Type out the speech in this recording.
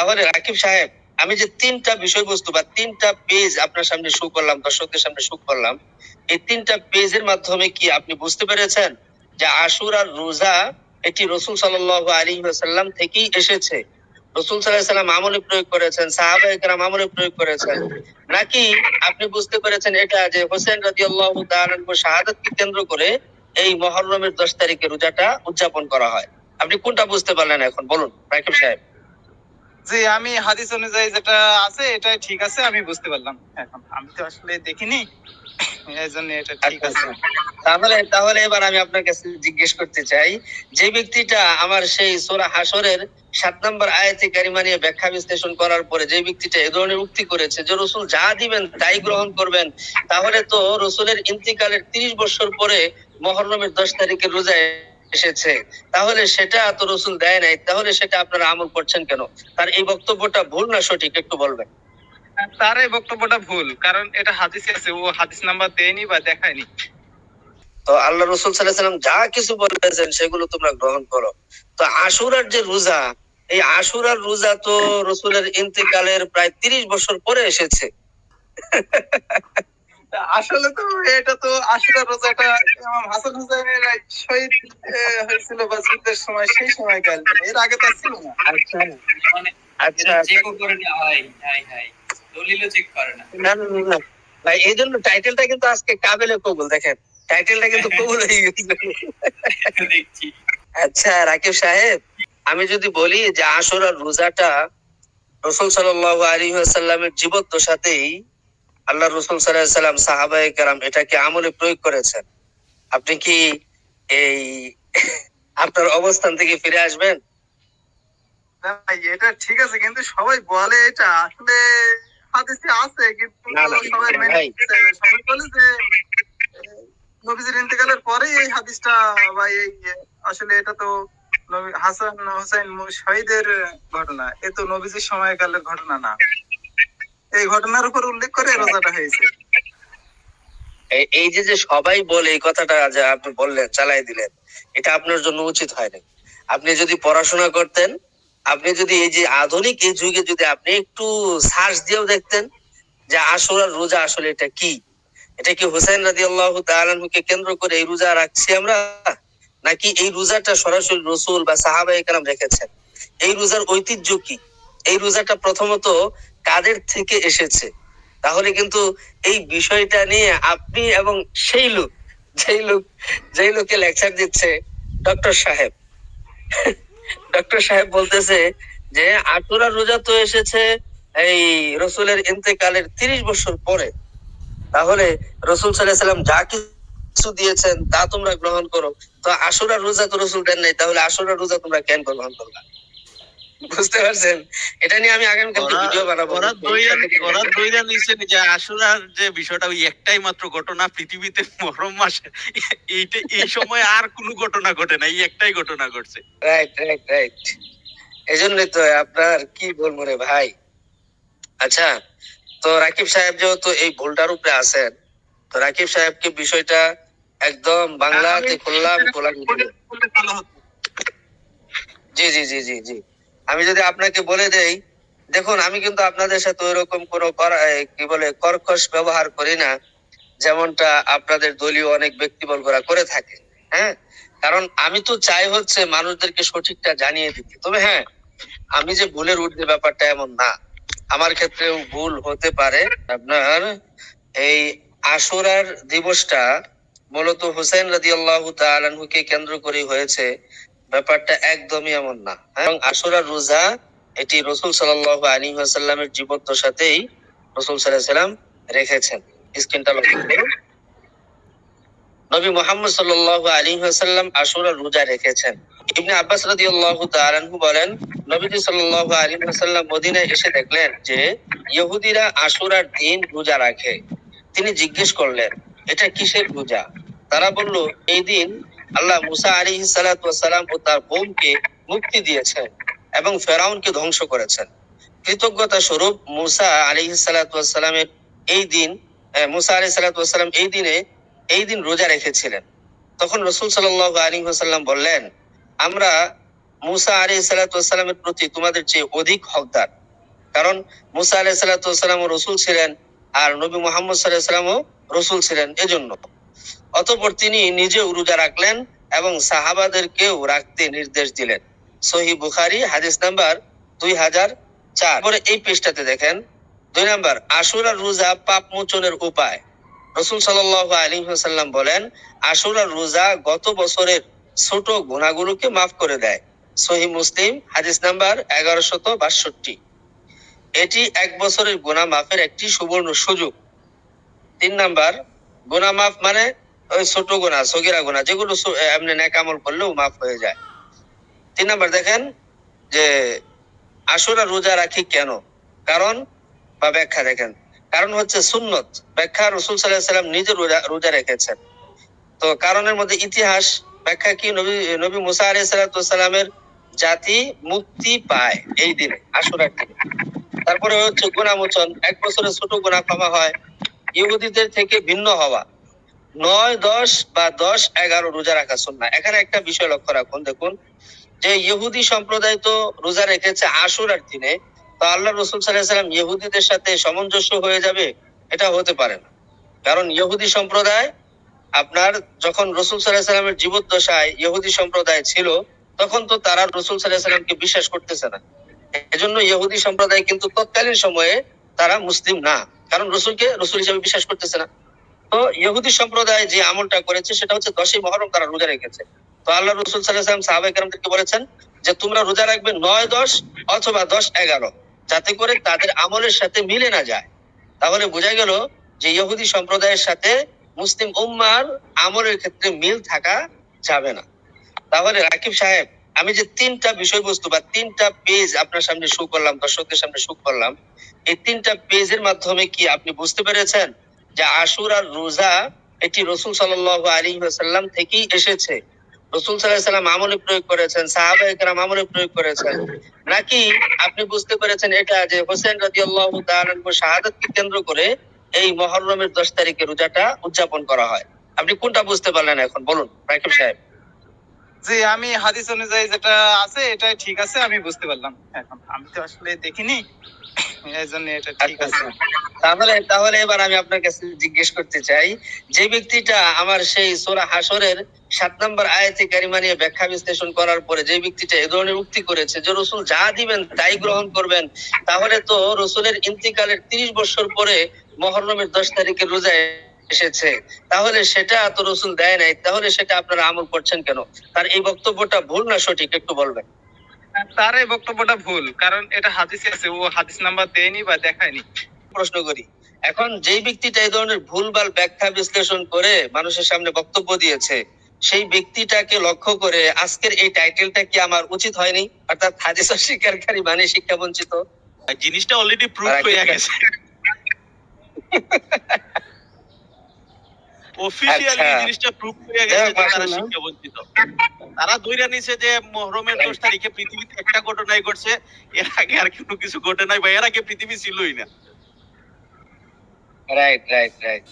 তাহলে রাকিব সাহেব, আমি যে তিনটা বিষয়বস্তু বা তিনটা পেজ আপনার সামনে শো করলাম, দর্শকদের সামনে শো করলাম, এই তিনটা পেজের মাধ্যমে কি আপনি বুঝতে পেরেছেন যে আশুর আর রোজা এটি রসুল সাল্লাহ আলী সাল্লাম থেকেই এসেছে? রসুল সাল্লাম আমলে প্রয়োগ করেছেন সাহাবা একরাম আমলে প্রয়োগ করেছেন। নাকি আপনি বুঝতে পেরেছেন এটা যে হোসেন রাজি আল্লাহ শাহাদাতকে কেন্দ্র করে এই মহরমের দশ তারিখে রোজাটা উদযাপন করা হয়? আপনি কোনটা বুঝতে পারলেন এখন? বলুন, রাকিব সাহেব। জি আমি হাদিস অনুযায়ী যেটা আছে এটাই ঠিক আছে আমি বুঝতে পারলাম। এখন আমি তো আসলে দেখিনি এই এটা ঠিক আচ্ছা, আছে। তাহলে তাহলে এবার আমি আপনার কাছে জিজ্ঞেস করতে চাই যে ব্যক্তিটা আমার সেই সোরা হাসরের সাত নম্বর আয়াতে কারিমা নিয়ে ব্যাখ্যা বিশ্লেষণ করার পরে যে ব্যক্তিটা এ ধরনের উক্তি করেছে যে রসুল যা দিবেন তাই গ্রহণ করবেন তাহলে তো রসুলের ইন্তিকালের তিরিশ বছর পরে মহরমের দশ তারিখে রোজায় এসেছে। তাহলে সেটা তো রসুল দেয় নাই তাহলে সেটা আপনারা আমল করছেন কেন? তার এই বক্তব্যটা ভুল না সঠিক একটু বলবেন? তার এই বক্তব্যটা ভুল কারণ এটা হাদিসে আছে ও হাদিস নাম্বার দেয়নি বা দেখায়নি। তো আল্লাহ রসুল সাল্লাম যা কিছু বলেছেন সেগুলো তোমরা গ্রহণ করো। তো আশুরার যে রোজা এই আশুরার রোজা তো রসুলের ইন্তেকালের প্রায় তিরিশ বছর পরে এসেছে। আসলে তো এটা তো আশুরা রোজাটা ইমাম হাসান হুসাইনের শহীদ হয়েছিল বা যুদ্ধের সময় সেই সময় কাল এর আগে তো ছিল না। আচ্ছা। মানে আচ্ছা চেকও করে না হয় হাই হাই দলিলও চেক করে না। না না, না। ভাই এই জন্য টাইটেলটা কিন্তু আজকে কাবেলে কবুল। দেখেন টাইটেলটা কিন্তু কবুল হয়ে গেছে। দেখছি। আচ্ছা রাকিব সাহেব আমি যদি বলি যে আশুরার রোজাটা রসুল সাল্লাল্লাহু আলাইহি ওয়াসাল্লামের জীবদ্দশাতেই আল্লাহ রসুল সাল্লাম সাহাবায়ে কেরাম এটাকে আমলে প্রয়োগ করেছেন। আপনি কি এই আপনার অবস্থান থেকে ফিরে আসবেন? এটা ঠিক আছে কিন্তু সবাই বলে এটা। আসলে হাদিসে আছে কিন্তু সবাই মেনে। সবাই বলে যে নবীজির ইন্তেকালের পরে এই হাদিসটা বা এই আসলে এটা তো হাসান হোসেন শহীদের ঘটনা। এ তো নবীজির সময়কালের ঘটনা না। এই ঘটনার উপর উল্লেখ করে রোজাটা হয়েছে। এই- যে যে সবাই বলে এই কথাটা যে আপনি বললেন, চালাই দিলেন, এটা আপনার জন্য উচিত হয়নি। আপনি যদি পড়াশোনা করতেন, আপনি যদি এই যে আধুনিক এই যুগে যদি আপনি একটু সার্চ দিয়েও দেখতেন যে আসরার রোজা আসলে এটা কি? এটা কি হোসেন রাজি আল্লাহ তালকে কেন্দ্র করে এই রোজা রাখছি আমরা? নাকি এই রোজাটা সরাসরি রসুল বা সাহাবা রেখেছেন? এই রোজার ঐতিহ্য কি? এই রোজাটা প্রথমত কাদের থেকে এসেছে। তাহলে কিন্তু এই বিষয়টা নিয়ে আপনি এবং সেই লোক, যেই লোক, যেই লোকে লেকচার দিচ্ছে ডক্টর সাহেব। ডক্টর সাহেব বলতেছে যে, আশুরা রোজা তো এসেছে এই রসুলের ইন্তেকালের তিরিশ বছর পরে। তাহলে রসুল সাল্লাম যা কিছু দিয়েছেন তা তোমরা গ্রহণ করো। তো আশুরা রোজা তো রসুল দেন নাই, তাহলে আশুরা রোজা তোমরা কেন গ্রহণ করলা? বুঝতে পারছেন? এটা নিয়ে আমি আগামীকালকে ভিডিও বানাবো। ওরা দইরা ওরা দইরা নিছেন যে আশুরার যে বিষয়টা ওই একটাই মাত্র ঘটনা পৃথিবীতে মহরম মাসে। এইটা এই সময় আর কোনো ঘটনা ঘটে না এই একটাই ঘটনা ঘটছে। রাইট রাইট রাইট এই জন্যই তো আপনার কি বলব রে ভাই? আচ্ছা তো রাকিব সাহেব যেহেতু এই ভুলটার উপরে আছেন তো রাকিব সাহেবকে বিষয়টা একদম বাংলাতে খুললাম খোলা। জি জি জি জি জি। আমি যদি আপনাকে বলে দেই দেখুন আমি কিন্তু আপনাদের সাথে ওইরকম কোনো করা- এ, কি বলে কর্কশ ব্যবহার করি না যেমনটা আপনাদের দলীয় অনেক ব্যক্তিবর্গরা করে থাকে হ্যাঁ? কারণ আমি তো চাই হচ্ছে মানুষদেরকে সঠিকটা জানিয়ে দিতে। তবে হ্যাঁ আমি যে ভুলের ঊর্ধ্বে ব্যাপারটা এমন না। আমার ক্ষেত্রেও ভুল হতে পারে। আপনার এই আশুরার দিবসটা মূলত হোসেন রাজি আল্লাহ তালানহুকে কেন্দ্র করে হয়েছে। ব্যাপারটা একদমই এমন না। এবং আশুরার রোজা, এটি রসুল সাল্লাহ আলী আসাল্লামের জীবদ্দশাতেই রসুল সাল্লাম রেখেছেন। স্ক্রিনটা লক্ষ্য করুন নবী মোহাম্মদ সাল্লাল্লাহু আলাইহি ওয়াসাল্লাম আশুরা রোজা রেখেছেন। ইবনে আব্বাস রাদিয়াল্লাহু তাআলা আনহু বলেন নবীজি ওয়াসাল্লাম মদিনায় এসে দেখলেন যে, ইহুদিরা আশুরার দিন রোজা রাখে। তিনি জিজ্ঞেস করলেন, এটা কিসের রোজা? তারা বলল, এই দিন আল্লাহ মুসা সালাতু ওয়াসালাম ও তার বোনকে মুক্তি দিয়েছেন এবং ফেরাউনকে ধ্বংস করেছেন। কৃতজ্ঞতা স্বরূপ মুসা আলাইহিস সালাতু ওয়াসালামের এই দিন মুসা আলাইহিস সালাতু ওয়াসালাম এই দিনে, এই দিন রোজা রেখেছিলেন। তখন রসুল সাল্লাহ আলী হাসাল্লাম বললেন, আমরা মুসা আলী সালাতামের প্রতি তোমাদের চেয়ে অধিক হকদার। কারণ মুসা আলী সালাতাম রসুল ছিলেন আর নবী মোহাম্মদ সাল্লাহ সাল্লামও রসুল ছিলেন এজন্য। অতঃপর তিনি নিজেও রোজা রাখলেন এবং সাহাবাদেরকেও রাখতে নির্দেশ দিলেন। সহি বুখারি, হাদিস নাম্বার দুই হাজার চার। এই পৃষ্ঠাতে দেখেন, দুই নাম্বার, আশুরার রোজা পাপ মোচনের উপায়। রসুল সাল্লাহ আলী সাল্লাম বলেন, আশুরার রোজা গত বছরের ছোট গুণাগুলোকে মাফ করে দেয়। সহি মুসলিম, হাদিস নাম্বার এগারোশত বাষট্টি। এটি এক বছরের গুণা মাফের একটি সুবর্ণ সুযোগ। তিন নাম্বার গুণা মাফ মানে ছোট গুণা, সগিরা গুণা, যেগুলো এমনি ন্যাকামল করলেও মাফ হয়ে যায়। তিন নাম্বার দেখেন যে আশুরা রোজা রাখি কেন? কারণ, বা ব্যাখ্যা দেখেন, কারণ হচ্ছে সুন্নত। ব্যাখ্যা রসুল সাল্লাহ সাল্লাম নিজে রোজা রোজা রেখেছেন। তো কারণের মধ্যে ইতিহাস, ব্যাখ্যা কি নবী নবী মুসা আলী সাল্লামের জাতি মুক্তি পায় এই দিনে, আশুরার দিনে। তারপরে হচ্ছে গুণামোচন, এক বছরের ছোট গুণা ক্ষমা হয়। ইহুদিদের থেকে ভিন্ন হওয়া। নয়, দশ বা দশ, এগারো রোজা রাখা সুন্না এখানে একটা বিষয় লক্ষ্য রাখুন, দেখুন, যে ইহুদি সম্প্রদায় তো রোজা রেখেছে আশুরার দিনে, তো আল্লাহ রসুল সাল্লাম ইহুদিদের সাথে সামঞ্জস্য হয়ে যাবে, এটা হতে পারে না। কারণ ইহুদি সম্প্রদায়, আপনার যখন রসুল সাল্লাহ সাল্লামের জীবদ্দশায় ইহুদি সম্প্রদায় ছিল, তখন তো তারা রসুল সাল্লাহ সাল্লামকে বিশ্বাস করতেছে না। এজন্য ইহুদি সম্প্রদায় কিন্তু তৎকালীন সময়ে তারা মুসলিম না। কারণ রসুলকে রসুল হিসেবে বিশ্বাস করতেছে না। তো ইহুদি সম্প্রদায় যে আমলটা করেছে, সেটা হচ্ছে দশই মহরম তারা রোজা রেখেছে। তো আল্লাহ রসুল সাল্লাম সাহাবাই কালামদেরকে বলেছেন যে, তোমরা রোজা রাখবে নয় দশ অথবা দশ এগারো, যাতে করে তাদের আমলের সাথে মিলে না যায়। তাহলে বোঝা গেল যে ইহুদি সম্প্রদায়ের সাথে মুসলিম উম্মার আমলের ক্ষেত্রে মিল থাকা যাবে না। তাহলে রাকিব সাহেব, আমি যে তিনটা বিষয়বস্তু বা তিনটা পেজ আপনার সামনে শো করলাম, দর্শকদের সামনে শো করলাম, এই তিনটা পেজের মাধ্যমে কি আপনি বুঝতে পেরেছেন যে আশুর আর রোজা এটি রসুল সাল্লাহ আলী সাল্লাম থেকেই এসেছে। রসুল সাল্লাম আমলে প্রয়োগ করেছেন সাহাবা একরাম আমলে প্রয়োগ করেছেন। নাকি আপনি বুঝতে পেরেছেন এটা যে হোসেন রাজি আল্লাহ শাহাদতকে কেন্দ্র করে এই মহরমের দশ তারিখে রোজাটা উদযাপন করা হয়। আপনি কোনটা বুঝতে পারলেন এখন? বলুন রাকিব সাহেব। জি আমি হাদিস অনুযায়ী যেটা আছে এটাই ঠিক আছে আমি বুঝতে পারলাম। এখন আমি তো আসলে দেখিনি এই জন্য এটা ঠিক আচ্ছা, আছে। তাহলে তাহলে এবার আমি আপনার কাছে জিজ্ঞেস করতে চাই, যে ব্যক্তিটা আমার সেই সোরা হাসরের সাত নম্বর আয়াতি কারিমা নিয়ে ব্যাখ্যা বিশ্লেষণ করার পরে যে ব্যক্তিটা এ ধরনের উক্তি করেছে, যে রসুল যা দিবেন তাই গ্রহণ করবেন, তাহলে তো রসুলের ইন্তিকালের তিরিশ বছর পরে মহরমের দশ তারিখে রোজায় এসেছে। তাহলে সেটা তো রসুল দেয় নাই, তাহলে সেটা আপনারা আমল করছেন কেন? তার এই বক্তব্যটা ভুল না সঠিক, একটু বলবেন? তার এই বক্তব্যটা ভুল, কারণ এটা হাদিসে আছে, ও হাদিস নাম্বার দেয়নি বা দেখায়নি। প্রশ্ন করি। এখন যেই ব্যক্তিটা এই ধরনের ভুলভাল ব্যাখ্যা বিশ্লেষণ করে মানুষের সামনে বক্তব্য দিয়েছে সেই ব্যক্তিটাকে লক্ষ্য করে আজকের এই টাইটেলটা কি আমার উচিত হয়নি? অর্থাৎ হাদিস অস্বীকারী মানে শিক্ষা বঞ্চিত। জিনিসটা অলরেডি প্রুফ হয়ে গেছে। অফিসিয়ালি আচ্ছা। জিনিসটা প্রুফ হয়ে গেছে যে তারা। শিক্ষা বঞ্চিত। তারা ধইরা নিছে যে মহরমের দশ তারিখে পৃথিবীতে একটা ঘটনাই ঘটছে এর আগে আর কোনো কিছু ঘটে নাই বা এর আগে পৃথিবী ছিলই না। Right right right